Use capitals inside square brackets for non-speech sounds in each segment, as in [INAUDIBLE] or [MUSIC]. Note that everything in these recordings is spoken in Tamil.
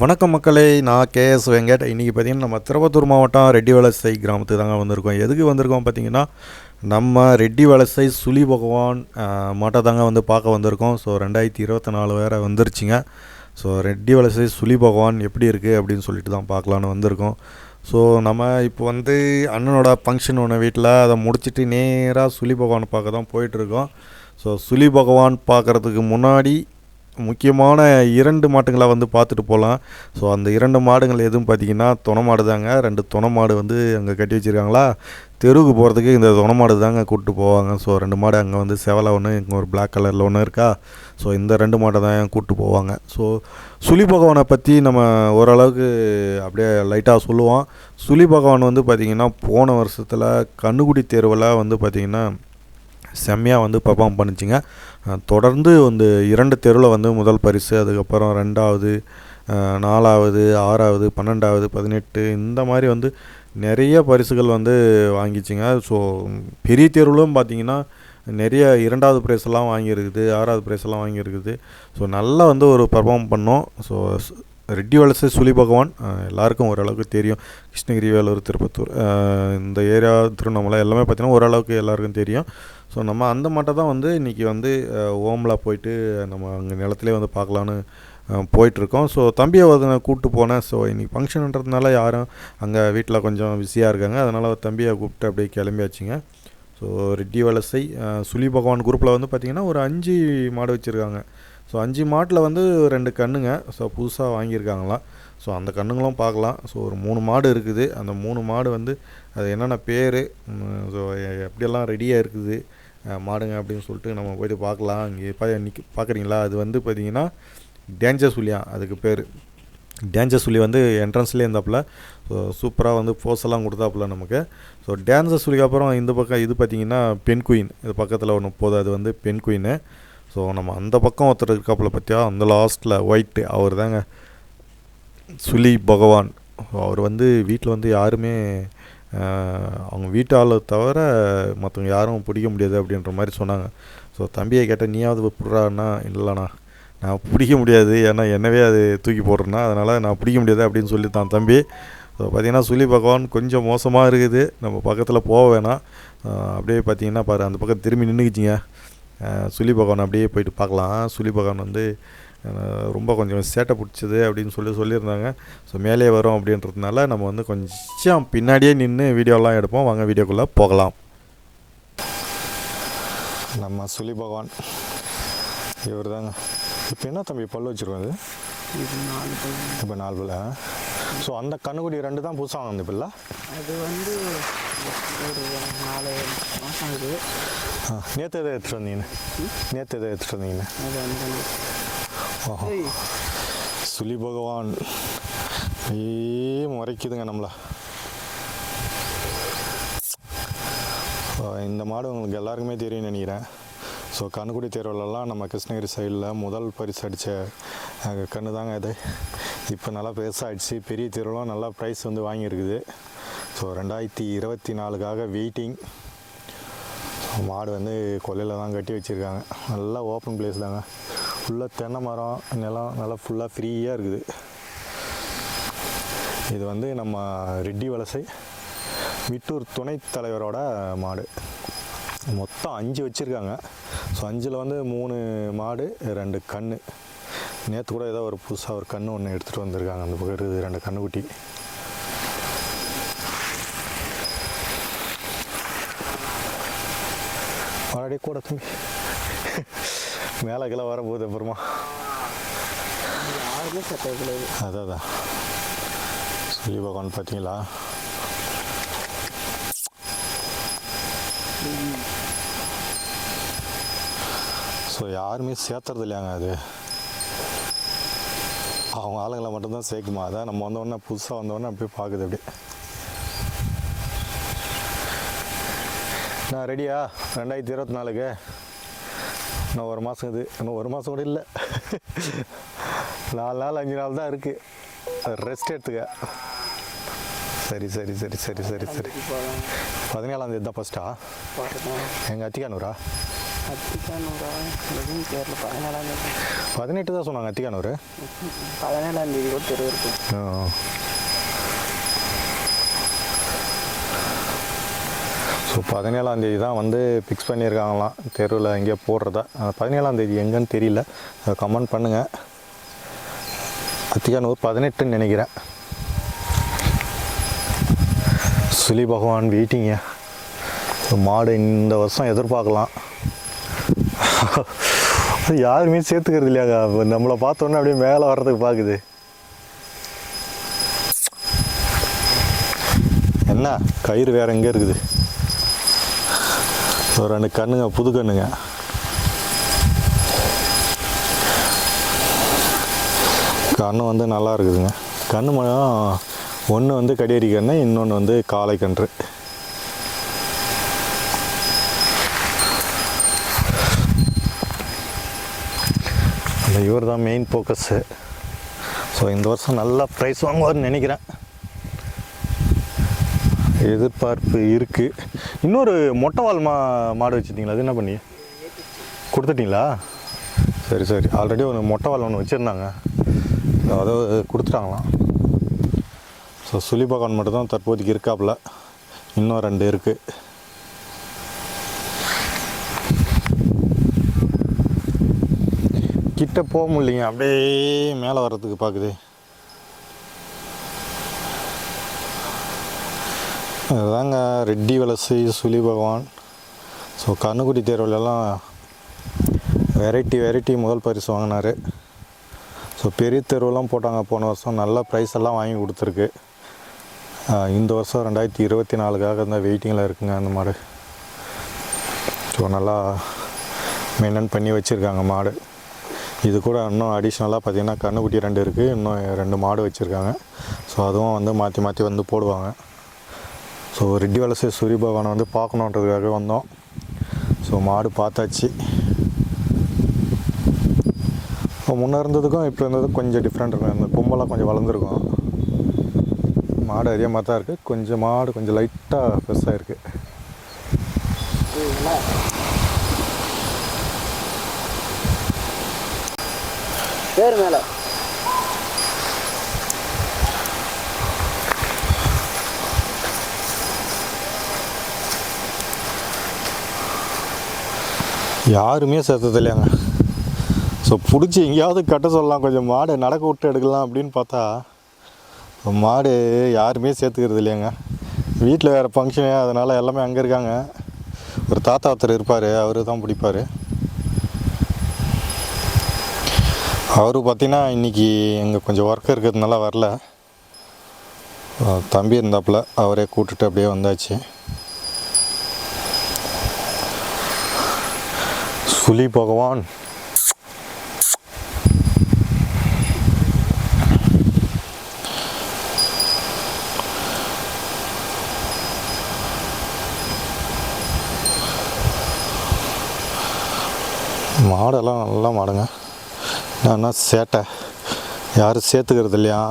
வணக்கம் மக்களே நான் கேஎஸ் வெங்கட். இன்றைக்கி பார்த்திங்கன்னா நம்ம திருப்பத்தூர் மாவட்டம் ரெட்டி வலசை கிராமத்துக்கு தாங்க வந்திருக்கோம். எதுக்கு வந்திருக்கோம் பார்த்தீங்கன்னா நம்ம ரெட்டி வலசை சுழி பகவான் மாட்டை தாங்க வந்து பார்க்க வந்திருக்கோம். ஸோ ரெண்டாயிரத்தி இருபத்தி நாலு வேறு வந்துருச்சுங்க. ஸோ ரெட்டி வலசை சுழி பகவான் எப்படி இருக்குது அப்படின்னு சொல்லிட்டு தான் பார்க்கலான்னு வந்திருக்கோம். ஸோ நம்ம இப்போ வந்து அண்ணனோட ஃபங்க்ஷன் ஒன்று வீட்டில் அதை முடிச்சிட்டு நேராக சுழி பகவான் பார்க்க தான் போயிட்டுருக்கோம் ஸோ சுழி பகவான் பார்க்குறதுக்கு முன்னாடி முக்கியமான இரண்டு மாட்டுங்களாக வந்து பார்த்துட்டு போகலாம். ஸோ அந்த இரண்டு மாடுங்கள் எதுவும் பார்த்தீங்கன்னா துணை மாடு தாங்க. ரெண்டு துணை மாடு வந்து அங்கே கட்டி வச்சுருக்காங்களா? தெருவுக்கு போகிறதுக்கு இந்த துணை மாடு தாங்க கூப்பிட்டு போவாங்க. ஸோ ரெண்டு மாடு அங்கே வந்து செவலை ஒன்று இங்கே ஒரு பிளாக் கலரில் ஒன்று இருக்கா? ஸோ இந்த ரெண்டு மாடை தான் கூப்பிட்டு போவாங்க. ஸோ சுழி பகவானை பற்றி நம்ம ஓரளவுக்கு அப்படியே லைட்டாக சொல்லுவோம். சுழி பகவான் வந்து பார்த்திங்கன்னா போன வருஷத்தில் கண்ணுக்குடி தேர்வில் வந்து பார்த்திங்கன்னா செம்மையாக வந்து பர்ஃபார்ம் பண்ணுச்சுங்க. தொடர்ந்து வந்து இரண்டு தெருவில் வந்து முதல் பரிசு அதுக்கப்புறம் ரெண்டாவது நாலாவது ஆறாவது பன்னெண்டாவது பதினெட்டு இந்த மாதிரி வந்து நிறைய பரிசுகள் வந்து வாங்கிச்சிங்க. ஸோ பெரிய தெருவிலும் பார்த்தீங்கன்னா நிறைய இரண்டாவது ப்ரைஸ்லாம் வாங்கியிருக்குது ஆறாவது ப்ரைஸ் எல்லாம் வாங்கியிருக்குது. ஸோ நல்லா வந்து ஒரு பர்ஃபார்ம் பண்ணோம். ஸோ ரெட்டி வலசு சுலி பகவான் எல்லாருக்கும் ஓரளவுக்கு தெரியும். கிருஷ்ணகிரி வேலூர் திருப்பத்தூர் இந்த ஏரியா திருவண்ணாமலை எல்லாமே பார்த்திங்கன்னா ஓரளவுக்கு எல்லாருக்கும் தெரியும். ஸோ நம்ம அந்த மாட்டை தான் வந்து இன்றைக்கி வந்து அஹ், போயிட்டு நம்ம அங்கே நிலத்துலேயே வந்து பார்க்கலான்னு போயிட்டுருக்கோம். ஸோ தம்பியை வந்து கூப்பிட்டு போனேன். ஸோ இன்றைக்கி ஃபங்க்ஷன்ன்றதுனால யாரும் அங்கே வீட்டில் கொஞ்சம் பிஸியாக இருக்காங்க. அதனால் தம்பியை கூப்பிட்டு அப்படியே கிளம்பியாச்சுங்க. ஸோ ரெட்டி வலசை சுழி பகவான் குரூப்பில் வந்து பார்த்திங்கன்னா ஒரு அஞ்சு மாடு வச்சுருக்காங்க. ஸோ அஞ்சு மாட்டில் வந்து ரெண்டு கண்ணுங்க. ஸோ புதுசாக வாங்கியிருக்காங்களாம். ஸோ அந்த கண்ணுங்களும் பார்க்கலாம். ஸோ ஒரு மூணு மாடு இருக்குது. அந்த மூணு மாடு வந்து அது என்னென்ன பேர்? ஸோ எப்படியெல்லாம் ரெடியாக இருக்குது? மாடுங்க அப்படின்னு சொல்லிட்டு நம்ம போயிட்டு பார்க்கலாம். இங்கே பா நிற்க பார்க்குறீங்களா? அது வந்து பார்த்தீங்கன்னா டேஞ்சர் சுழியா அதுக்கு பேர். டேஞ்சர் சுழி வந்து என்ட்ரன்ஸ்லேயே இருந்தாப்புல. ஸோ சூப்பராக வந்து போஸ் எல்லாம் கொடுத்தாப்புல நமக்கு. ஸோ டேன்சர் சுழிக்கு அப்புறம் இந்த பக்கம் இது பார்த்தீங்கன்னா பெண் குயின் இது பக்கத்தில் ஒன்று போதும். அது வந்து பெண் குயின்னு ஸோ நம்ம அந்த பக்கம் ஒருத்தர் இருக்காப்புல பார்த்தியா அந்த லாஸ்ட்டில் ஒயிட்டு அவர் தாங்க சுழி பகவான். அவர் வந்து வீட்டில் வந்து யாருமே அவங்க வீட்டால் தவிர மற்றவங்க யாரும் பிடிக்க முடியாது அப்படின்ற மாதிரி சொன்னாங்க. ஸோ தம்பியை கேட்டால் நீயாவது பிடுறான்னா இல்லைண்ணா நான் பிடிக்க முடியாது. ஏன்னா என்னவே அது தூக்கி போடுறேன்னா அதனால் நான் பிடிக்க முடியாது அப்படின்னு சொல்லி தான் தம்பி. ஸோ பார்த்தீங்கன்னா சுழி பகவான் கொஞ்சம் மோசமாக இருக்குது. நம்ம பக்கத்தில் போக வேணாம். அப்படியே பார்த்தீங்கன்னா பாரு அந்த பக்கம் திரும்பி நின்றுக்குச்சிங்க சுழி பகவான் அப்படியே போயிட்டு பார்க்கலாம். சுழி பகவான் வந்து ரொம்ப கொஞ்சம் சேட்டை பிடிச்சது அப்படின்னு சொல்லி சொல்லியிருந்தாங்க. ஸோ மேலே வரும் அப்படின்றதுனால நம்ம வந்து கொஞ்சம் பின்னாடியே நின்று வீடியோலாம் எடுப்போம். வாங்க வீடியோக்குள்ளே போகலாம். நம்ம சுழி பகவான். இவர் தாங்க இப்போ என்ன தம்பி பல்லு வச்சுருக்கோம் அது இது பல்லு. இப்போ நாலு பிள்ளை ஸோ அந்த கண்ணுக்குடி ரெண்டு தான் புதுசாக வாங்க பிள்ளை? அது வந்து ஒரு நாலு மாதம் இது நேற்று எதை எடுத்துகிட்டு வந்தீங்க நேற்று எதை எடுத்துகிட்டு வந்தீங்க சுலி பகவான். ஏ முறைக்குதுங்க நம்மளை. இந்த மாடு உங்களுக்கு எல்லாருக்குமே தெரியும்னு நினைக்கிறேன். ஸோ கண்ணுக்குடி தேர்வுலலாம் நம்ம கிருஷ்ணகிரி சைடில் முதல் பரிசு அடித்த கண்ணு தாங்க இது. இப்போ நல்லா பெருசாகிடுச்சு பெரிய தேர்வுலாம் நல்லா ப்ரைஸ் வந்து வாங்கியிருக்குது. ஸோ ரெண்டாயிரத்தி இருபத்தி நாலுக்காக வெயிட்டிங் மாடு வந்து கொல்லையில் தான் கட்டி வச்சுருக்காங்க. நல்லா ஓப்பன் பிளேஸ் தாங்க. ஃபுல்லாக தென்னை மரம் நிலம் நல்லா ஃபுல்லாக ஃப்ரீயாக இருக்குது. இது வந்து நம்ம ரெட்டி வலசை விட்டூர் துணைத் தலைவரோட மாடு. மொத்தம் அஞ்சு வச்சுருக்காங்க. ஸோ அஞ்சில் வந்து மூணு மாடு ரெண்டு கன்று நேற்று கூட ஏதோ ஒரு புதுசாக ஒரு கன்று ஒன்று எடுத்துகிட்டு வந்திருக்காங்க. அந்த பக்கம் இருக்குது ரெண்டு கன்றுக்குட்டி மறுபடியும் கூட தம்பி. மேலே கீழே வரப்போகுது அப்புறமா அதான் அதான் சொல்லி பார்த்தீங்களா? ஸோ யாருமே சேர்த்துறது இல்லையாங்க அது? அவங்க ஆளுங்களை மட்டும்தான் சேர்க்குமா? அதான் நம்ம வந்தோடனே புதுசாக வந்தோடனே அப்படியே பார்க்குது அப்படியே. நான் ரெடியா ரெண்டாயிரத்தி இருபத்தி நாலுக்கு. இன்னும் ஒரு மாதம் இது இன்னும் ஒரு மாதம் கூட இல்லை. நாலு நாள் அஞ்சு நாள் தான் இருக்குது ரெஸ்ட் எடுத்துக்க. சரி சரி சரி சரி சரி சரி. பதினேழாம் தேதி தான் ஃபஸ்ட்டா எங்கள் அத்திக்கானூரா? அத்திக்கானூரா? எதுவும் தெரியல. பதினேழாம் தேதி. பதினெட்டு தான் சொன்னாங்க அத்திக்கானூர். பதினேழாம் தேதி கூட தெரு இருக்கு. பதினேழாம் தேதி தான் வந்து ஃபிக்ஸ் பண்ணியிருக்காங்களாம். தெருவில் எங்கேயோ போடுறதா. பதினேழாம் தேதி எங்கன்னு தெரியல. கமெண்ட் பண்ணுங்கள் அத்தியானூர் பதினெட்டுன்னு நினைக்கிறேன். சுலி பகவான் வெயிட்டிங்க மாடு இந்த வருஷம் எதிர்பார்க்கலாம். அது யாருமே சேர்த்துக்கிறது இல்லையாங்க நம்மளை பார்த்தோன்னே அப்படியே மேலே வர்றதுக்கு பார்க்குது. என்ன? கயிறு வேற எங்கே இருக்குது. ஒரு ரெண்டு கண்ணுங்க புது கண்ணுங்க. கண்ணு வந்து நல்லா இருக்குதுங்க. கண்ணு மரம் ஒன்று வந்து கடியரி கண்ணு இன்னொன்று வந்து காளை கன்று. அந்த இவர் தான் மெயின் ஃபோக்கஸ்ஸு ஸோ இந்த வருஷம் நல்லா ப்ரைஸ் வாங்குவார்னு நினைக்கிறேன். எதிர்பார்ப்பு இருக்குது இன்னொரு மொட்டைவால் மா மாடு வச்சுருந்தீங்களா? அது என்ன பண்ணி கொடுத்துட்டிங்களா? சரி சரி. ஆல்ரெடி ஒரு மொட்டைவால் ஒன்று வச்சுருந்தாங்க. அதை கொடுத்துட்டாங்களாம். ஸோ சுலிபகான் மட்டும் தான் தற்போதைக்கு இருக்காப்புல. இன்னும் ரெண்டு இருக்குது கிட்ட போக முடியலைங்க. அப்படியே மேலே வர்றதுக்கு பார்க்குது அதுதாங்க ரெட்டி வலசை சுலி பகவான். ஸோ கண்ணுக்குடி தேர்வுலலாம் வெரைட்டி வெரைட்டி முதல் பரிசு வாங்கினார். ஸோ பெரிய தேர்வுலாம் போட்டாங்க. போன வருஷம் நல்ல ப்ரைஸ் எல்லாம் வாங்கி கொடுத்துருக்கு. இந்த வருஷம் ரெண்டாயிரத்தி இருபத்தி நாலுக்காக இந்த வெயிட்டிங்கில் இருக்குங்க அந்த மாடு. ஸோ நல்லா மெயின்டைன் பண்ணி வச்சுருக்காங்க மாடு. இது கூட இன்னும் அடிஷ்னலாக பார்த்தீங்கன்னா கண்ணுக்குட்டி ரெண்டு இருக்குது இன்னும் ரெண்டு மாடு வச்சுருக்காங்க. ஸோ அதுவும் வந்து மாற்றி மாற்றி வந்து போடுவாங்க. ஸோ ரெட்டி வலசை சூரிய பகவானை வந்து பார்க்கணுன்றதுக்காக வந்தோம். ஸோ மாடு பார்த்தாச்சு. இப்போ முன்னே இருந்ததுக்கும் இப்போ இருந்ததுக்கும் கொஞ்சம் டிஃப்ரெண்ட் இருக்கும் அந்த கொம்பெல்லாம் கொஞ்சம் வளர்ந்துருக்கும். மாடு அதே மாதிரி தான் இருக்குது கொஞ்சம் மாடு கொஞ்சம் லைட்டாக பெருசாக இருக்குது பேர் மேலே. யாருமே சேர்த்தது இல்லையாங்க. ஸோ பிடிச்சி எங்கேயாவது கட்ட சொல்லலாம். கொஞ்சம் மாடு நடக்க விட்டு எடுக்கலாம் அப்படின்னு பார்த்தா மாடு யாருமே சேர்த்துக்கிறது இல்லையாங்க. வீட்டில் வேறு ஃபங்க்ஷனு அதனால் எல்லாமே அங்கே இருக்காங்க. ஒரு தாத்தா ஒருத்தர் இருப்பார். அவர் தான் பிடிப்பார். அவர் பார்த்திங்கன்னா இன்றைக்கி எங்கள் கொஞ்சம் ஒர்க் இருக்கிறதுனால வரல. தம்பி இருந்தாப்புல அவரே கூப்பிட்டுட்டு அப்படியே வந்தாச்சு. புலி பகவான். மாடெல்லாம் நல்லா மாடுங்க. நான் சேட்டை? யாரும் சேர்த்துக்கிறது இல்லையா?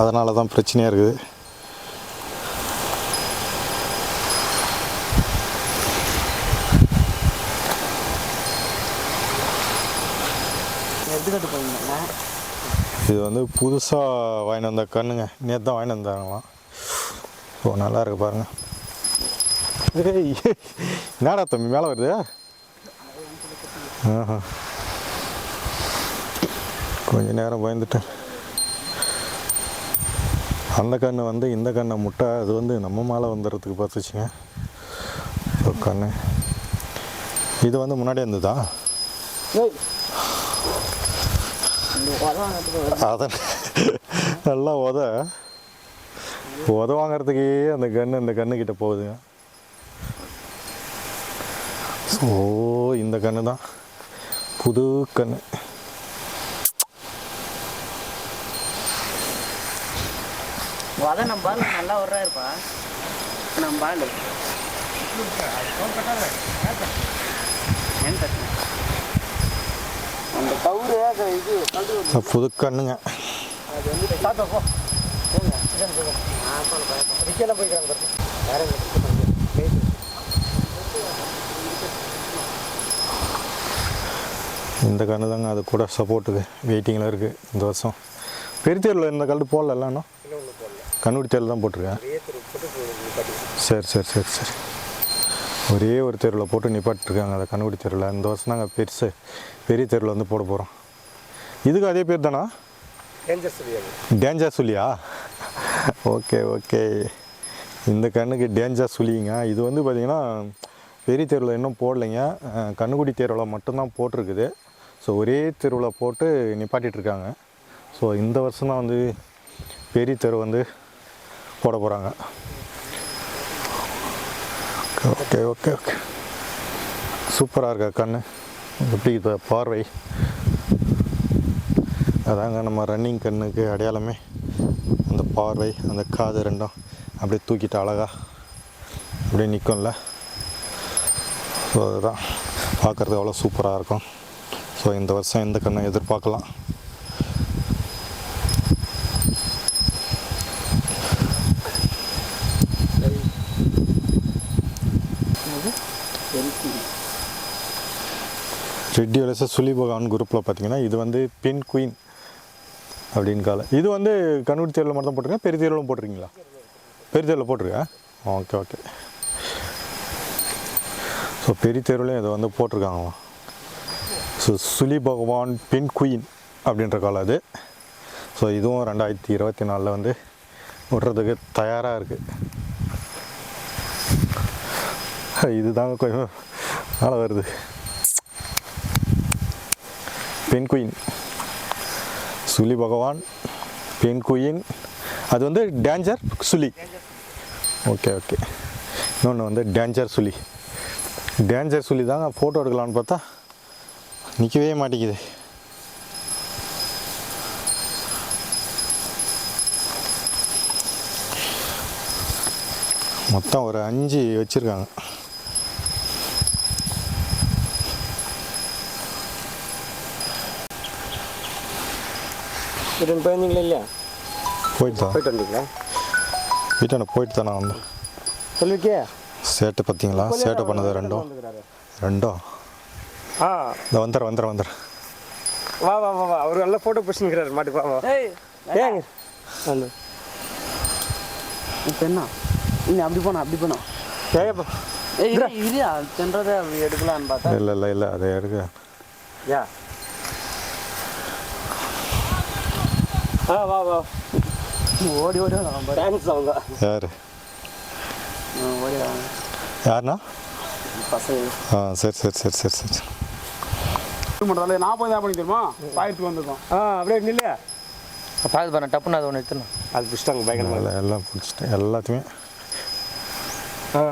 அதனால தான் பிரச்சனையாக இருக்குது. எடுத்துக்கிட்டு போயிருந்தேங்க இது வந்து புதுசாக வாங்கிட்டு வந்த கண்ணுங்க. நேற்று தான் வாங்கிட்டு வந்தாங்களாம். ஓ நல்லா இருக்கு பாருங்க. என்னடா தம்பி மேலே வருது? ஆஹா. கொஞ்ச நேரம் பயந்துட்டேன். அந்த கண்ணு வந்து இந்த கண்ணை முட்டை அது வந்து நம்ம மேலே வந்துடுறதுக்கு பார்த்துச்சுங்க. கண்ணு. இது வந்து முன்னாடி இருந்ததா? ஏய் இந்த உதவம் எடுத்துட்டு வருது. அதை நல்லா உத. உத வாங்குறதுக்கே அந்த கன்று இந்த கண்ணுக்கிட்ட போகுதுங்க. ஸோ இந்த கன்று தான் புது கன்று உத நம்ம பால் நல்லா நம்ம பால் அந்த கவுரு புது கண்ணுங்க இந்த கன்று தாங்க அது கூட சப்போர்ட்டுக்கு வெயிட்டிங்கில் இருக்குது இந்த வருஷம். பெருத்தேரில் இந்த கல் போடல இன்னும்? கண்ணுடி தேரில் தான் போட்டிருக்கேன். சரி சரி சரி சரி. ஒரே ஒரு தெருவில் போட்டு நிப்பாட்டிருக்காங்க அந்த கண்ணுடி தெருவில் இந்த வருஷம் நாங்கள் பெருசு. பெரிய தெருவில் வந்து போட போகிறோம் இதுக்கு அதே பேர் தானா? டேஞ்சர் சொல்லியாங்க டேஞ்சர் சொல்லியா ஓகே ஓகே இந்த கண்ணுக்கு டேஞ்சர் சொல்லிங்க இது வந்து பார்த்திங்கன்னா பெரிய தெருவில் இன்னும் போடலைங்க. கண்ணுக்குடி தெருவில் மட்டும்தான் போட்டிருக்குது. ஸோ ஒரே தெருவில் போட்டு நிப்பாட்டிட்டு இருக்காங்க. ஸோ இந்த வருஷம் தான் வந்து பெரிய தெரு வந்து போட போகிறாங்க ஓகே ஓகே ஓகே சூப்பராக இருக்கா கண்ணு? எப்படி பார்வை? அதாங்க நம்ம ரன்னிங் கண்ணுக்கு அடையாளமே அந்த பார்வை அந்த காது ரெண்டும் அப்படியே தூக்கிட்டு அழகாக அப்படியே நிற்கும்ல ஸோ அதுதான் பார்க்குறது அவ்வளோ சூப்பராக இருக்கும் ஸோ இந்த வருஷம் எந்த கண்ணை எதிர்பார்க்கலாம் ரெட்டி வலச குரூப்பில் பார்த்தீங்கன்னா இது வந்து பெண் குயின் அப்படின்னு காலை. இது வந்து கண்ணூர் தேர்வில் மட்டும் தான் போட்டிருக்கேன் பெரிய தேர்விலும் போட்டிருக்கீங்களா? பெரிய தேர்வில் போட்டிருக்கேன் ஓகே ஓகே. ஸோ பெரிய தேர்வுலையும் இதை வந்து போட்டிருக்காங்க ஸோ சுலி பகவான் பெண் குயின் அப்படின்ற காலம் அது. ஸோ இதுவும் ரெண்டாயிரத்தி இருபத்தி நாலில் வந்து விடுறதுக்கு தயாராக இருக்குது இதுதாங்க கொஞ்சம் மேலே வருது. பெண் குயின். சுலி பகவான் பெண் குயின். அது வந்து டேஞ்சர் சுலி. ஓகே ஓகே இன்னொன்று வந்து டேஞ்சர் சுலி. டேஞ்சர் சுலி தாங்க ஃபோட்டோ எடுக்கலான்னு பார்த்தா நிற்கவே மாட்டேங்குது. மொத்தம் ஒரு அஞ்சு வச்சுருக்காங்க. ரிட்டர்ன் போயிருந்தீங்களா இல்லையா போயிட்டு தான் போயிட்டு வந்தீங்களா வீட்டாண்ட போயிட்டு தான் வந்தேன் சொல்லிருக்கியா சேட்டை பார்த்தீங்களா சேட்டை பண்ணது ரெண்டும். ரெண்டும் ஆ இந்த வந்துடுறேன் வந்துடுறேன் வந்துடுறேன் வா வா வா வா அவர் நல்ல ஃபோட்டோ பிடிச்சிருக்கிறாரு மாட்டுக்கு வா வா ஏங்க வந்து இப்போ என்ன நீ அப்படி போனா அப்படி போனா ஏப்பா இரியா தின்றதை எடுக்கலான்னு பார்த்தா இல்லை இல்லை இல்லை அதை எடுக்க யா ஆ வா வா ஓடி ஓடி தேங்க்ஸ் அவங்க யார் ஓடி யாருண்ணா பசங்க ஆ சரி சரி சரி சரி சரி பண்ணுறதால நாற்பது தான் பண்ணி தெரியுமா பாயிரத்துக்கு வந்திருக்கோம் ஆ அப்படியே நில்லையா பாது பண்ண டப்புன்னு அதை ஒன்று எடுத்துணும் அது பிடிச்சிட்டாங்க பயங்கரமாக எல்லாம் பிடிச்சிட்டேன் எல்லாத்தையுமே ஆ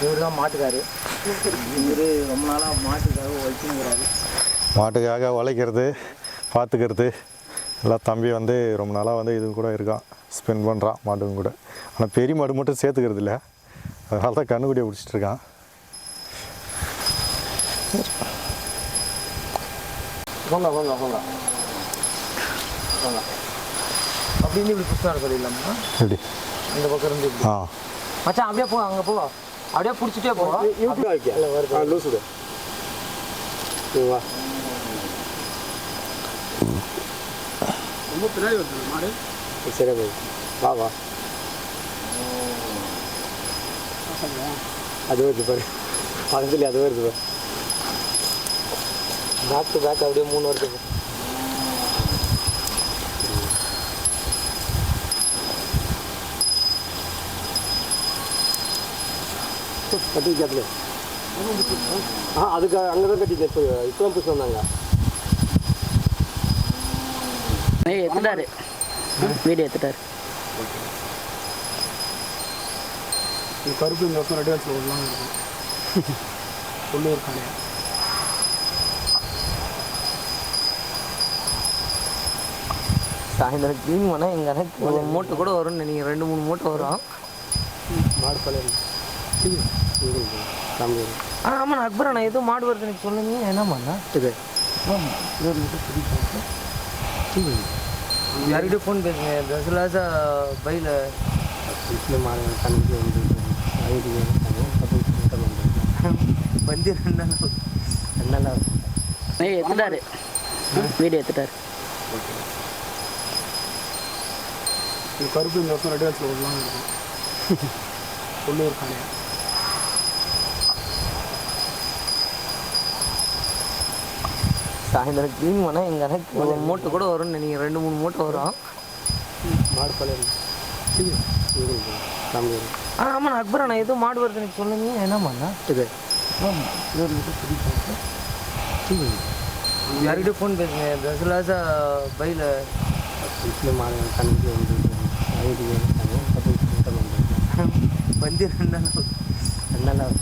இவர் தான் மாட்டுக்காரு இவர் ரொம்ப நாளாக மாட்டுக்காரு ஒழிச்சுங்கிறாரு மாட்டுக்காக உழைக்கிறது பார்த்துக்கிறது எல்லாம் தம்பி வந்து ரொம்ப நாளாக வந்து இது கூட இருக்கான். ஸ்பெண்ட் பண்ணுறான் மாட்டுங்க கூட. ஆனால் பெரிய மாடு மட்டும் சேர்த்துக்கிறது இல்லை. அதனால தான் கண்ணுக்குடியை பிடிச்சிட்டு இருக்கான். போங்க போங்க போங்க அப்படின்னு இப்படி புதுசாக சொல்லிடலாமா எப்படி? இந்த பக்கம் இருந்து இப்படி. ஆ. மச்சான் அப்படியே போ அங்கே போ. அப்படியே பிடிச்சிட்டே போ. யூடியூப் வருது லூசுடு வா. ரொம்ப பின்னாடி வருது மாடு சரி போய் வா வா அது வருது பாரு பக்கத்துல அது வருது பாரு பேக் டு பேக் அப்படியே மூணு வருஷம் கட்டி வைக்காதுல ஆ அதுக்கு அங்கே தான் கட்டிட்டேன் இப்போ இப்போ புதுசு வந்தாங்க எடுத்துட்டாரு. வீடியோ எடுத்துட்டாரு. கருப்பு இந்த வருஷம் ரெடி ஆச்சு விடலாம் இருக்கும் உள்ளூர் காலையா சாயந்தரம் க்ளீன் பண்ணால் எங்கள் எனக்கு ஒரு மூட்டை கூட வரும்னு நினைக்கிறேன். ரெண்டு மூணு மூட்டை வரும். மாடு பழைய ஆ ஆமாம் அக்பர் நான் எதுவும் மாடு வருது எனக்கு சொல்லுங்க. என்ன பண்ணா இது. யார்கிட்டயும் ஃபோன் பேசுங்க தசலாசா பையில்? வந்து ரெண்டு நாள் ரெண்டு நாள். ஏய் எடுத்துட்டாரு. வீடியோ எடுத்துட்டாரு. கருப்பு இந்த வருஷம் விடலாம்னு இருக்கும். உள்ளூர் காணியா? சாயந்தரம் க்ளீன் பண்ணால் எங்கள் கணக்கு ஒரு மூட்டை கூட வரும்னு நினைக்கிறேன் ரெண்டு மூணு மூட்டை வரும். மாடு பழைய ஆ ஆமாண்ணா அக்பர் நான் ஏதோ மாடு வருது எனக்கு சொல்லுங்க. என்னம்மாண்ணா இது. யார்கிட்ட ஃபோன் பேசுங்க தசலாசா பையில் மாடு. கணக்கு [LAUGHS] வந்து வந்து ரெண்டு நாள் ரெண்டு நாள்.